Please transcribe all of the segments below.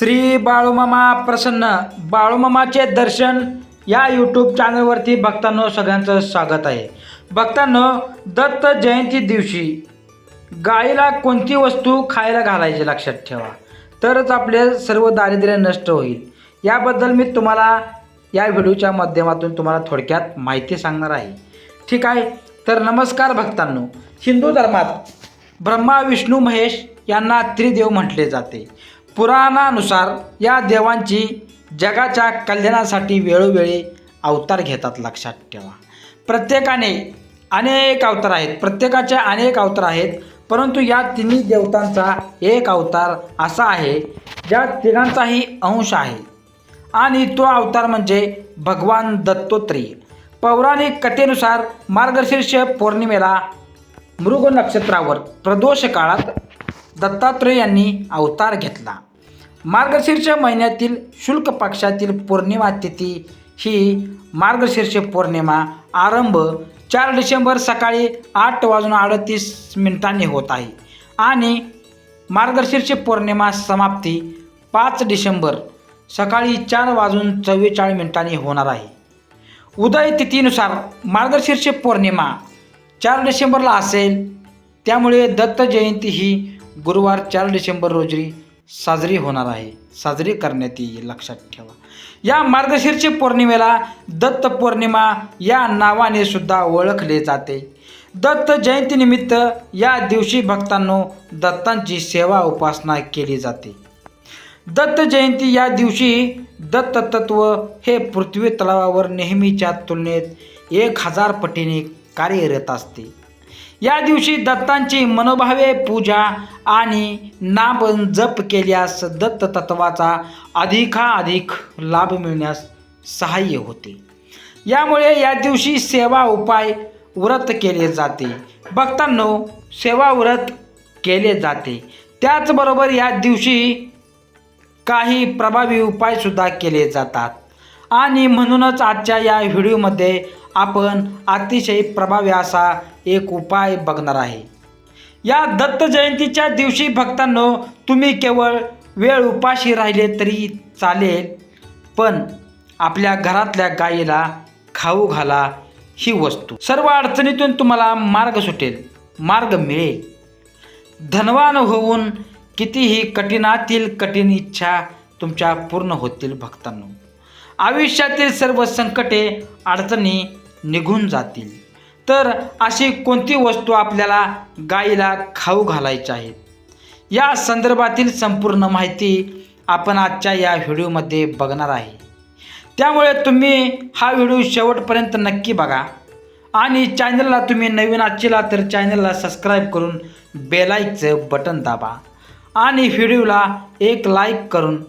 श्री बाळूमामा प्रसन्न. बाळूमामाचे दर्शन या यूट्यूब चॅनलवरती भक्तांनो सगळ्यांचं स्वागत आहे. भक्तांनो दत्त जयंती दिवशी गायीला कोणती वस्तू खायला घालायची लक्षात ठेवा. तरच आपले सर्व दारिद्र्य नष्ट होईल. याबद्दल मी तुम्हाला या व्हिडिओच्या माध्यमातून तुम्हाला थोडक्यात माहिती सांगणार आहे. ठीक आहे? तर नमस्कार भक्तांनो. हिंदू धर्मात ब्रह्मा विष्णू महेश यांना त्रिदेव म्हटले जाते. पुराणानुसार या देवांची जगाच्या कल्याणासाठी वेळोवेळी अवतार घेतात लक्षात ठेवा. प्रत्येकाने अनेक अवतार आहेत. प्रत्येकाचे अनेक अवतार आहेत. परंतु या तिन्ही देवतांचा एक अवतार असा आहे ज्या तिघांचाही अंश आहे. आणि तो अवतार म्हणजे भगवान दत्तोत्रेय पौराणिक कथेनुसार मार्गशीर्ष पौर्णिमेला मृग नक्षत्रावर प्रदोष काळात दत्तात्रय यांनी अवतार घेतला. मार्गशीर्ष महिन्यातील शुल्क पक्षातील पौर्णिमा तिथी ही मार्गशीर्ष पौर्णिमा आरंभ चार डिसेंबर सकाळी आठ वाजून अडतीस मिनिटांनी होत आहे. आणि मार्गशीर्ष पौर्णिमा समाप्ती पाच डिसेंबर सकाळी चार वाजून चव्वेचाळीस मिनिटांनी होणार आहे. उदय तिथीनुसार मार्गशीर्ष पौर्णिमा चार डिसेंबरला असेल. त्यामुळे दत्त जयंती ही गुरुवार चार डिसेंबर रोजी साजरी होणार आहे. साजरी करण्यात येईल लक्षात ठेवा. या मार्गशीर्ष पौर्णिमेला दत्त पौर्णिमा या नावाने सुद्धा ओळखले जाते. दत्त जयंतीनिमित्त या दिवशी भक्तांनो दत्तांची सेवा उपासना केली जाते. दत्त जयंती या दिवशी दत्त तत्व हे पृथ्वी तलावावर नेहमीच्या तुलनेत एक हजार पटीने कार्यरत असते. या दिवशी दत्तांची मनोभावे पूजा आणि नाम जप केल्यास दत्त तत्वाचा अधिकाधिक लाभ मिळण्यास सहाय्य होते. यामुळे या दिवशी सेवा उपाय व्रत केले जाते. भक्तांनो सेवा व्रत केले जाते. त्याचबरोबर या दिवशी काही प्रभावी उपायसुद्धा केले जातात. आणि म्हणूनच आजच्या या व्हिडिओमध्ये आपण अतिशय प्रभावी असा एक उपाय बघणार आहे. या दत्त जयंतीच्या दिवशी भक्तांनो तुम्ही केवळ वेळ उपाशी राहिले तरी चालेल पण आपल्या घरातल्या गायीला खाऊ घाला ही वस्तू. सर्व अडचणीतून तुम्हाला मार्ग सुटेल मार्ग मिळेल. धनवान होऊन कितीही कठीणातील कठीण इच्छा तुमच्या पूर्ण होतील भक्तांनो. आयुष्यातील सर्व संकटे अडचणी निघून जातील. तर अशी कोणती वस्तू आपल्याला गाईला खाऊ घालायची आहेत? या संदर्भातील संपूर्ण माहिती आपण आजच्या या व्हिडिओमध्ये बघणार आहे. त्यामुळे तुम्ही हा व्हिडिओ शेवटपर्यंत नक्की बघा आणि चॅनलला तुम्ही नवीन आजचीला तर चॅनलला सबस्क्राईब करून बेलाईकचं बटन दाबा आणि व्हिडिओला एक लाईक करून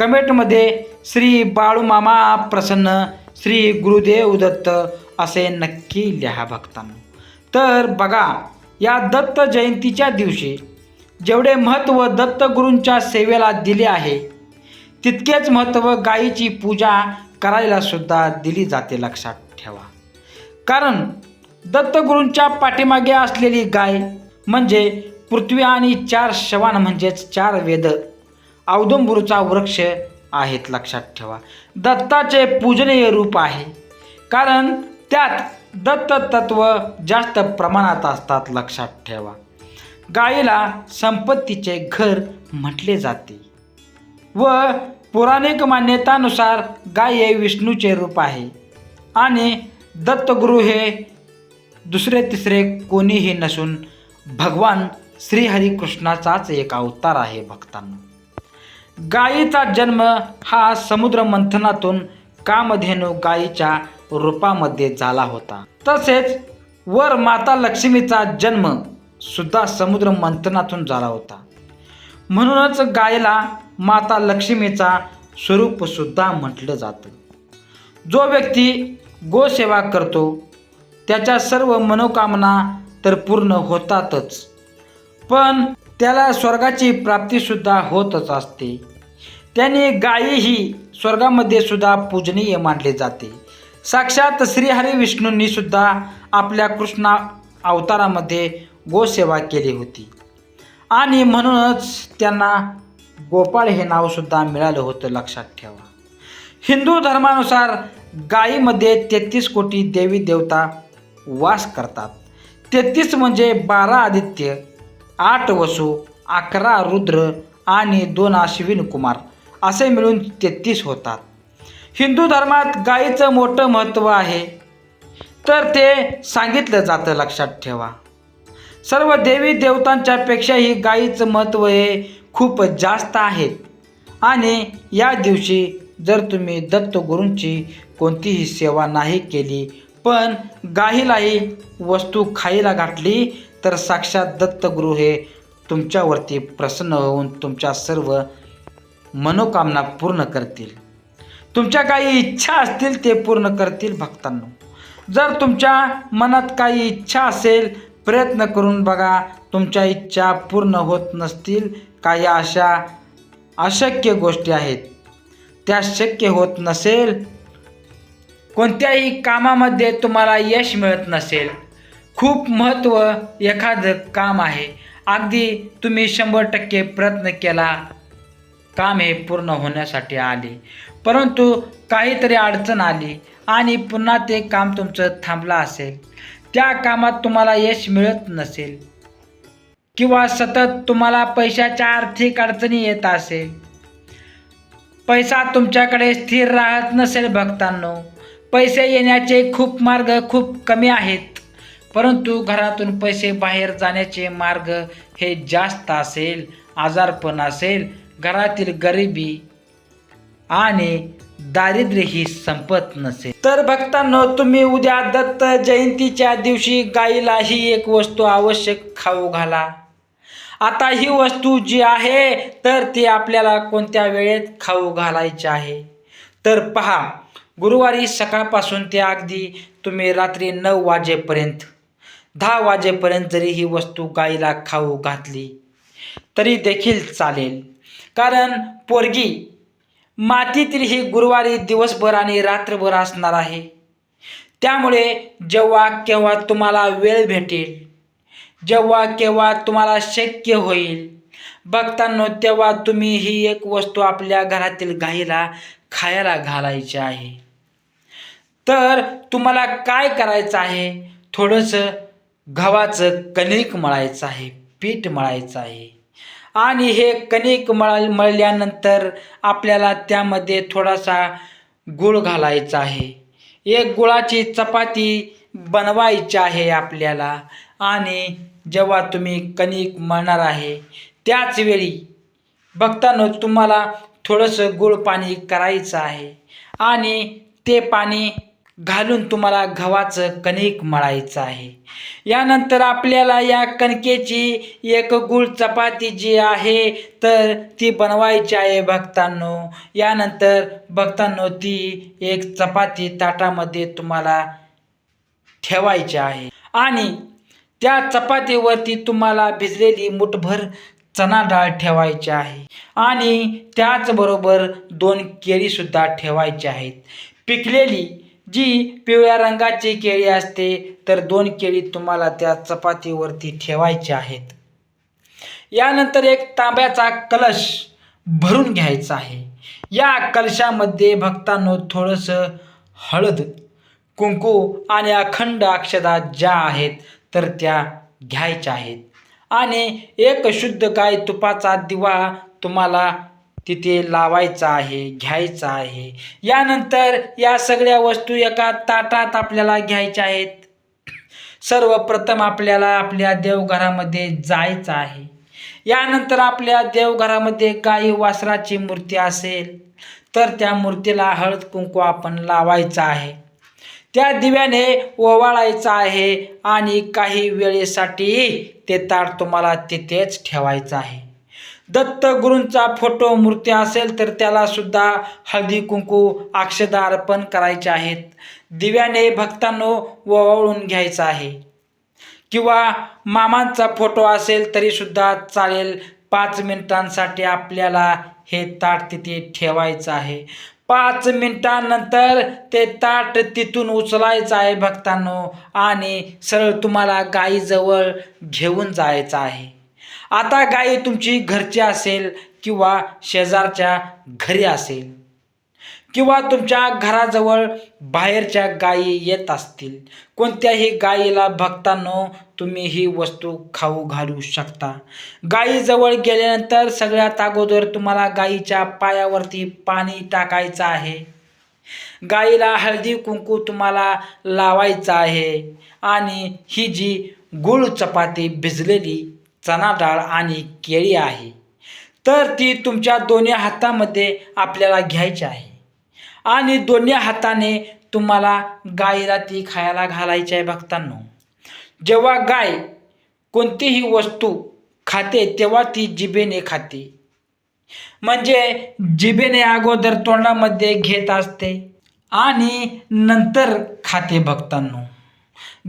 कमेंटमध्ये श्री बाळूमामा प्रसन्न श्री गुरुदेव दत्त असे नक्की लिहा भक्तांनो. तर बघा या दत्त जयंतीच्या दिवशी जेवढे महत्त्व दत्तगुरूंच्या सेवेला दिले आहे तितकेच महत्त्व गायीची पूजा करायला सुद्धा दिली जाते लक्षात ठेवा. कारण दत्तगुरूंच्या पाठीमागे असलेली गाय म्हणजे पृथ्वी आणि चार शवान म्हणजेच चार वेद. औदुंबूरचा वृक्ष आहेत लक्षात ठेवा. दत्ताचे पूजनीय रूप आहे. कारण त्यात दत्त तत्व जास्त प्रमाणात असतात लक्षात ठेवा. गायीला संपत्तीचे घर म्हटले जाते. व पौराणिक मान्यतानुसार गाय हे विष्णूचे रूप आहे. आणि दत्तगुरु हे दुसरे तिसरे कोणीही नसून भगवान श्रीहरिकृष्णाचाच एक अवतार आहे भक्तांना. गायीचा जन्म हा समुद्र मंथनातून कामधेनू गायीच्या रूपामध्ये झाला होता. तसेच वर माता लक्ष्मीचा जन्म सुद्धा समुद्र मंथनातून झाला होता. म्हणूनच गायीला माता लक्ष्मीचा स्वरूप सुद्धा म्हटलं जातं. जो व्यक्ती गोसेवा करतो त्याच्या सर्व मनोकामना तर पूर्ण होतातच. पण त्याला स्वर्गाची प्राप्तीसुद्धा होतच असते. त्याने गायी ही स्वर्गामध्ये सुद्धा पूजनीय मानले जाते. साक्षात श्रीहरी विष्णूंनी सुद्धा आपल्या कृष्णा अवतारामध्ये गोसेवा केली होती. आणि म्हणूनच त्यांना गोपाळ हे नावसुद्धा मिळालं होतं लक्षात ठेवा. हिंदू धर्मानुसार गायीमध्ये तेहतीस कोटी देवी देवता वास करतात. तेहतीस म्हणजे बारा आदित्य आठ वसू अकरा रुद्र आणि दोन अश्विन कुमार असे मिळून तेहतीस होतात. हिंदू धर्मात गायीचं मोठं महत्त्व आहे. तर ते सांगितलं जातं लक्षात ठेवा. सर्व देवी देवतांच्या गायीचं महत्त्व हे खूप जास्त आहेत आणि या दिवशी जर तुम्ही दत्तगुरूंची कोणतीही सेवा नाही केली पण गाईलाही वस्तू खायला घातली तर साक्षात दत्तगुरु हे तुमच्यावरती प्रसन्न होऊन तुमच्या सर्व मनोकामना पूर्ण करतील. तुमच्या काही इच्छा असतील ते पूर्ण करतील भक्तांनो. जर तुमच्या मनात काही इच्छा असेल प्रयत्न करून बघा तुमच्या इच्छा पूर्ण होत नसतील काही अशा अशक्य गोष्टी आहेत. त्या शक्य होत नसेल कोणत्याही कामामध्ये तुम्हाला यश मिळत नसेल. खूप महत्त्व एखादं काम आहे. अगदी तुम्ही शंभर टक्के प्रयत्न केला काम हे पूर्ण होण्यासाठी आले. परंतु काहीतरी अडचण आली आणि पुन्हा ते काम तुमचं थांबलं असेल. त्या कामात तुम्हाला यश मिळत नसेल. किंवा सतत तुम्हाला पैशाच्या आर्थिक अडचणी येत असेल. पैसा तुमच्याकडे स्थिर राहत नसेल भक्तांनो. पैसे येण्याचे खूप मार्ग खूप कमी आहेत. परंतु घरातून पैसे बाहेर जाण्याचे मार्ग हे जास्त असेल आजारपण असेल घरातील गरिबी आणि दारिद्र्य ही संपत नसेल. तर भक्तांनो तुम्ही उद्या दत्त जयंतीच्या दिवशी गाईला ही एक वस्तू आवश्यक खाऊ घाला. आता ही वस्तू जी आहे तर ती आपल्याला कोणत्या वेळेत खाऊ घालायची आहे? तर पहा गुरुवारी सकाळपासून ते अगदी तुम्ही रात्री नऊ वाजेपर्यंत दहा वाजेपर्यंत जरी ही वस्तू गाईला खाऊ घातली तरी देखील चालेल. कारण पोरगी मातीतील ही गुरुवारी दिवसभर आणि रात्रभर असणार आहे. त्यामुळे जेव्हा केव्हा तुम्हाला वेळ भेटेल जेव्हा केव्हा तुम्हाला शक्य होईल बघताना तेव्हा तुम्ही ही एक वस्तू आपल्या घरातील गाईला खायला घालायची आहे. तर तुम्हाला काय करायचं आहे? थोडंसं गव्हाचं कणिक मळायचं आहे पीठ मळायचं आहे. आणि हे कणिक मळ मळल्यानंतर आपल्याला त्यामध्ये थोडासा गूळ घालायचा आहे. एक गुळाची चपाती बनवायची आहे आपल्याला. आणि जेव्हा तुम्ही कणिक मळणार आहे त्याच वेळी बघताना तुम्हाला थोडंसं गुळ पाणी करायचं आहे. आणि ते पाणी घालून तुम्हाला गव्हाचं कणिक मळायचं आहे. यानंतर आपल्याला या कणकेची एक गुळ चपाती जी आहे तर ती बनवायची आहे भक्तांनो. यानंतर भक्तांनो ती एक चपाती ताटामध्ये तुम्हाला ठेवायची आहे. आणि त्या चपातीवरती तुम्हाला भिजलेली मुठभर चना डाळ ठेवायची आहे. आणि त्याचबरोबर दोन केळीसुद्धा ठेवायची आहेत. पिकलेली जी पिवळ्या रंगाची केळी असते तर दोन केळी तुम्हाला त्या चपातीवरती ठेवायची आहेत. यानंतर एक तांब्याचा कलश भरून घ्यायचा आहे. या कलशामध्ये भक्तांनो थोडंसं हळद कुंकू आणि अखंड अक्षदा ज्या आहेत तर त्या घ्यायच्या आहेत. आणि एक शुद्ध गाय तुपाचा दिवा तुम्हाला तिथे लावायचा आहे घ्यायचा आहे. यानंतर या सगळ्या वस्तू एका ताटात आपल्याला घ्यायच्या आहेत. सर्वप्रथम आपल्याला आपल्या देवघरामध्ये जायचं आहे. यानंतर आपल्या देवघरामध्ये काही वासराची मूर्ती असेल तर त्या मूर्तीला हळद कुंकू आपण लावायचं आहे. त्या दिव्याने ओवाळायचं आहे आणि काही वेळेसाठी ते ताट तुम्हाला तिथेच ठेवायचं आहे. दत्तगुरूंचा फोटो मूर्ती असेल तर त्याला सुद्धा हळदी कुंकू अक्षदा अर्पण करायचे आहेत. दिव्याने भक्तांनो ओवाळून घ्यायचं आहे. किंवा मामांचा फोटो असेल तरी सुद्धा चालेल. पाच मिनिटांसाठी आपल्याला हे ताट तिथे ठेवायचं आहे. पाच मिनिटांनंतर ते ताट तिथून उचलायचं आहे भक्तांनो. आणि सरळ तुम्हाला गाईजवळ घेऊन जायचं आहे. आता गाई तुमची घरची असेल किंवा शेजारच्या घरी असेल किंवा तुमच्या घराजवळ बाहेरच्या गायी येत असतील कोणत्याही गायीला भक्तांनो तुम्ही ही वस्तू खाऊ घालू शकता. गायीजवळ गेल्यानंतर सगळ्यात अगोदर तुम्हाला गायीच्या पायावरती पाणी टाकायचं आहे. गाईला हळदी कुंकू तुम्हाला लावायचं आहे. आणि ही जी गुळ चपाती भिजलेली चणा डाळ आणि केळी आहे. तर ती तुमच्या दोन्ही हातामध्ये आपल्याला घ्यायची आहे. आणि दोन्ही हाताने तुम्हाला गायीला ती खायला घालायची आहे भक्तांनो. जेव्हा गाय कोणतीही वस्तू खाते तेव्हा ती जिभेने खाते. म्हणजे जिभेने अगोदर तोंडामध्ये घेत असते आणि नंतर खाते भक्तांनो.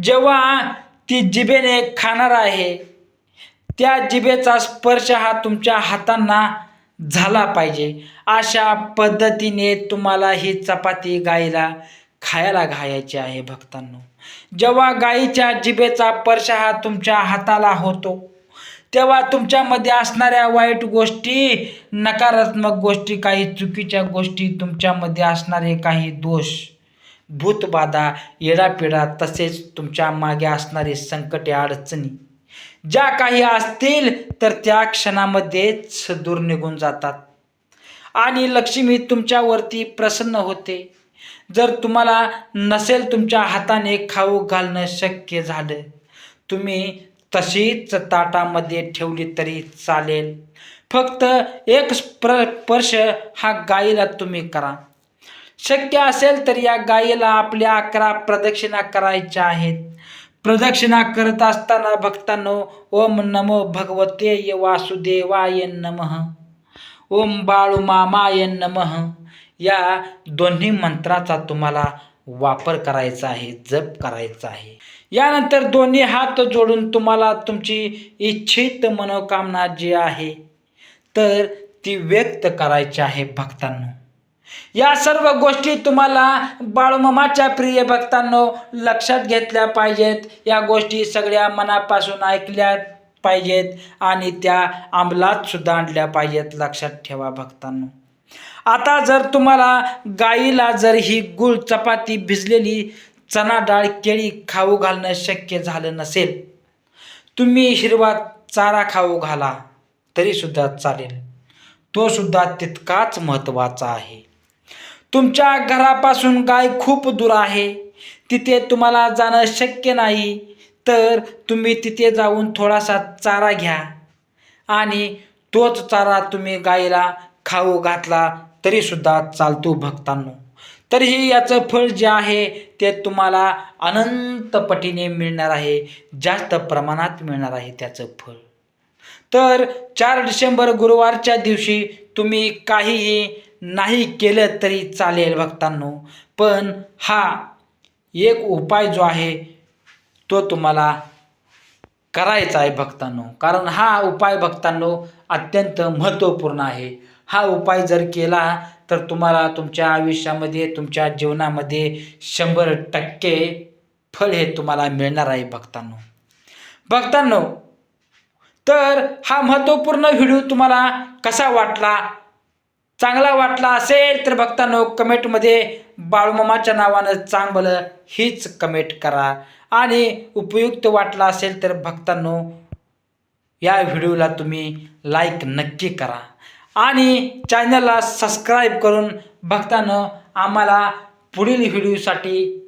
जेव्हा ती जिभेने खाणार आहे त्या जिभेचा स्पर्श हा तुमच्या हातांना झाला पाहिजे. अशा पद्धतीने तुम्हाला ही चपाती गाईला खायला घालायची आहे भक्तांनो. जेव्हा गाईच्या जिभेचा स्पर्श हा तुमच्या हाताला होतो तेव्हा तुमच्यामध्ये असणाऱ्या वाईट गोष्टी नकारात्मक गोष्टी काही चुकीच्या गोष्टी तुमच्यामध्ये असणारे काही दोष भूतबाधा येडापिडा तसेच तुमच्या मागे असणारे संकटे अडचणी ज्या काही असतील तर त्या क्षणामध्येच दूर निघून जातात. आणि लक्ष्मी तुमच्यावरती प्रसन्न होते. जर तुम्हाला नसेल तुमच्या हाताने खाऊ घालणं शक्य झालं तुम्ही तशीच ताटामध्ये ठेवली तरी चालेल. फक्त एक स्पर्श हा गाईला तुम्ही करा. शक्य असेल तर या गाईला आपल्या अकरा प्रदक्षिणा करायच्या आहेत. प्रदक्षिणा करत असताना भक्तांनो ओम नमो भगवते वासुदेवाय नमः ओम बाळूमामाय नमः. या दोन्ही मंत्राचा तुम्हाला वापर करायचा आहे जप करायचा आहे. यानंतर दोन्ही हात जोडून तुम्हाला तुमची इच्छित मनोकामना जी आहे तर ती व्यक्त करायची आहे भक्तांनो. या सर्व गोष्टी तुम्हाला बाळूमामाच्या प्रिय भक्तांनो लक्षात घेतल्या पाहिजेत. या गोष्टी सगळ्या मनापासून ऐकल्या पाहिजेत आणि त्या अंमलात सुद्धा आणल्या पाहिजेत. लक्षात ठेवा भक्तांनो. आता जर तुम्हाला गाईला जर ही गुळ चपाती भिजलेली चणा डाळ केळी खाऊ घालणं शक्य झालं नसेल तुम्ही हिरवा चारा खाऊ घाला तरीसुद्धा चालेल. तो सुद्धा तितकाच महत्त्वाचा आहे. तुमच्या घरापासून गाय खूप दूर आहे. तिथे तुम्हाला जाणं शक्य नाही. तर तुम्ही तिथे जाऊन थोडासा चारा घ्या. आणि तोच चारा तुम्ही गाईला खाऊ घातला तरीसुद्धा चालतो भक्तांनो. तरीही याचं फळ जे आहे ते तुम्हाला अनंत पटीने मिळणार आहे. जास्त प्रमाणात मिळणार आहे त्याचं फळ. तर चार डिसेंबर गुरुवारच्या दिवशी तुम्ही काहीही नाही केलं तरी चालेल भक्तांनो. पण हा एक उपाय जो आहे तो तुम्हाला करायचा आहे भक्तांनो. कारण हा उपाय भक्तांनो अत्यंत महत्त्वपूर्ण आहे. हा उपाय जर केला तर तुम्हाला तुमच्या आयुष्यामध्ये तुमच्या जीवनामध्ये शंभर टक्के फळ हे तुम्हाला मिळणार आहे भक्तांनो. भक्तांनो तर हा महत्त्वपूर्ण व्हिडिओ तुम्हाला कसा वाटला चांगला वाटला असेल तर भक्तांनो कमेंटमध्ये बाळूमामाच्या नावानं चांगलं हीच कमेंट करा. आणि उपयुक्त वाटला असेल तर भक्तांनो या व्हिडिओला तुम्ही लाईक नक्की करा. आणि चॅनलला सबस्क्राईब करून भक्तांनो आम्हाला पुढील व्हिडिओसाठी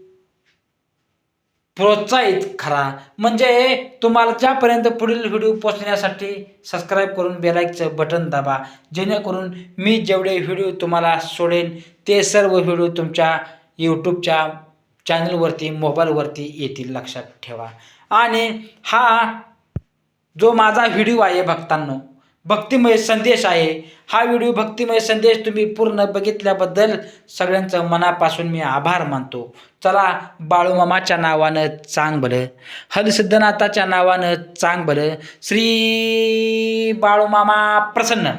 प्रोत्साहित करा. म्हणजे तुम्हाला ज्यापर्यंत पुढील व्हिडिओ पोचण्यासाठी सबस्क्राईब करून बेलाईकचं बटन दाबा. जेणेकरून मी जेवढे व्हिडिओ तुम्हाला सोडेन ते सर्व व्हिडिओ तुमच्या यूट्यूबच्या चॅनलवरती मोबाईलवरती येतील लक्षात ठेवा. आणि हा जो माझा व्हिडिओ आहे भक्तांनो भक्तिमय संदेश आहे. हा व्हिडिओ भक्तिमय संदेश तुम्ही पूर्ण बघितल्याबद्दल सगळ्यांचं मनापासून मी आभार मानतो. चला बाळूमामाच्या नावानं चांग भलं हलसिद्धनाथाच्या नावानं चांग भलं श्री बाळूमामा प्रसन्न.